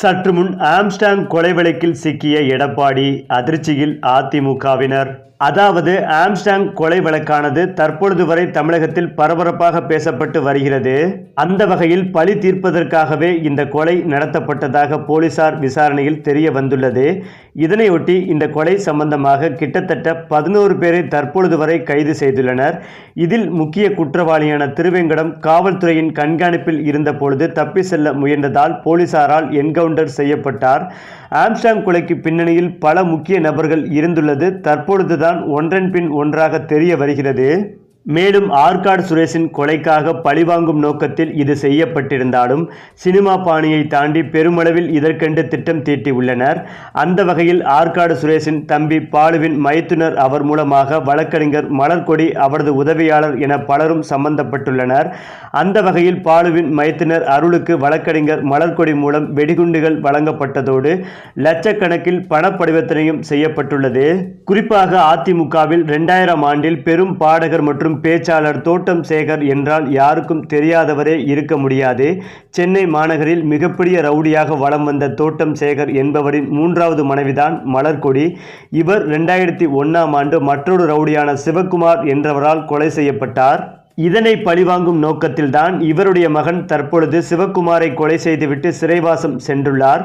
சற்று முன் ஆம்ஸ்டாங் கொலை வழக்கில் சிக்கிய எடப்பாடி அதிர்ச்சியில் அதிமுகவினர். அதாவது ஆம்ஸ்டாங் கொலை வழக்கானது தற்பொழுது வரை தமிழகத்தில் பரபரப்பாக பேசப்பட்டு வருகிறது. அந்த வகையில் பழி தீர்ப்பதற்காகவே இந்த கொலை நடத்தப்பட்டதாக போலீசார் விசாரணையில் தெரிய வந்துள்ளது. இதனையொட்டி இந்த கொலை சம்பந்தமாக கிட்டத்தட்ட பதினோரு பேரை தற்பொழுது வரை கைது செய்துள்ளனர். இதில் முக்கிய குற்றவாளியான திருவேங்கடம் காவல்துறையின் கண்காணிப்பில் இருந்தபொழுது தப்பி செல்ல முயன்றதால் போலீசாரால் என்கவுண்டர் செய்யப்பட்டார். ஆம்ஸ்டாங் கொலைக்கு பின்னணியில் பல முக்கிய நபர்கள் இருந்துள்ளது. தற்பொழுதுதான் ஒன்றன் பின் ஒன்றாக தெரிய வருகிறது. மேலும் ஆற்காடு சுரேஷின் கொலைக்காக பழிவாங்கும் நோக்கத்தில் இது செய்யப்பட்டிருந்தாலும் சினிமா பாணியை தாண்டி பெருமளவில் இதற்கென்று திட்டம் தீட்டியுள்ளனர். அந்த வகையில் ஆற்காடு சுரேஷின் தம்பி பாலுவின் மைத்துனர் அவர் மூலமாக வழக்கறிஞர் மலர்கொடி அவரது உதவியாளர் என பலரும் சம்பந்தப்பட்டுள்ளனர். அந்த வகையில் பாலுவின் மைத்துனர் அருளுக்கு வழக்கறிஞர் மலர்கொடி மூலம் வெடிகுண்டுகள் வழங்கப்பட்டதோடு லட்சக்கணக்கில் பணப்பரிவர்த்தனையும் செய்யப்பட்டுள்ளது. குறிப்பாக அதிமுகவில் இரண்டாயிரம் ஆண்டில் பெரும் பாடகர் மற்றும் பேச்சாளர் தோட்டம் சேகர் என்றால் யாருக்கும் தெரியாதவரே இருக்க முடியாது. சென்னை மாநகரில் மிகப்பெரிய ரவுடியாக வலம் வந்த தோட்டம் சேகர் என்பவரின் மூன்றாவது மனைவிதான் மலர்கொடி. இவர் ரெண்டாயிரத்தி ஒன்றாம் ஆண்டு மற்றொரு ரவுடியான சிவக்குமார் என்றவரால் கொலை செய்யப்பட்டார். இதனை பழிவாங்கும் நோக்கத்தில்தான் இவருடைய மகன் தற்பொழுது சிவக்குமாரை கொலை செய்துவிட்டு சிறைவாசம் சென்றுள்ளார்.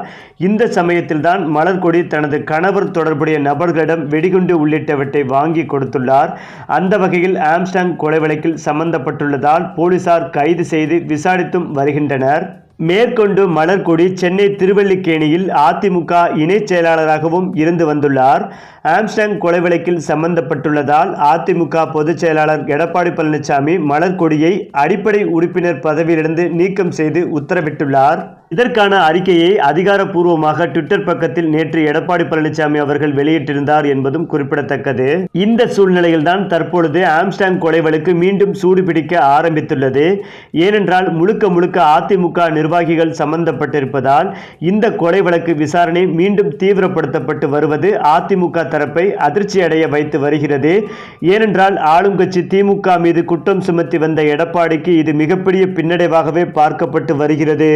இந்த சமயத்தில்தான் மலர்கொடி தனது கணவர் தொடர்புடைய நபர்களிடம் வெடிகுண்டு உள்ளிட்டவற்றை வாங்கி கொடுத்துள்ளார். அந்த வகையில் ஆம்ஸ்டாங் கொலை வழக்கில் சம்பந்தப்பட்டுள்ளதால் போலீசார் கைது செய்து விசாரித்தும் வருகின்றனர். மேற்கொண்டு மலர்கொடி சென்னை திருவல்லிக்கேணியில் அதிமுக இணைச் செயலாளராகவும் இருந்து வந்துள்ளார். ஆம்ஸ்டாங் கொலை வழக்கில் சம்பந்தப்பட்டுள்ளதால் அதிமுக பொதுச் செயலாளர் எடப்பாடி பழனிசாமி மலர்கொடியை அடிப்படை உறுப்பினர் பதவியிலிருந்து நீக்கம் செய்து உத்தரவிட்டுள்ளார். இதற்கான அறிக்கையை அதிகாரப்பூர்வமாக ட்விட்டர் பக்கத்தில் நேற்று எடப்பாடி பழனிசாமி அவர்கள் வெளியிட்டிருந்தார் என்பதும் குறிப்பிடத்தக்கது. இந்த சூழ்நிலையில்தான் தற்பொழுது ஆம்ஸ்டாங் கொலை வழக்கு மீண்டும் சூடுபிடிக்க ஆரம்பித்துள்ளது. ஏனென்றால் முழுக்க முழுக்க அதிமுக நிர்வாகிகள் சம்பந்தப்பட்டிருப்பதால் இந்த கொலை வழக்கு விசாரணை மீண்டும் தீவிரப்படுத்தப்பட்டு வருவது அதிமுக தரப்பை அதிர்ச்சி அடைய வைத்து வருகிறது. ஏனென்றால் ஆளும் கட்சி திமுக மீது குற்றம் சுமத்தி வந்த எடப்பாடிக்கு இது மிகப்பெரிய பின்னடைவாகவே பார்க்கப்பட்டு வருகிறது.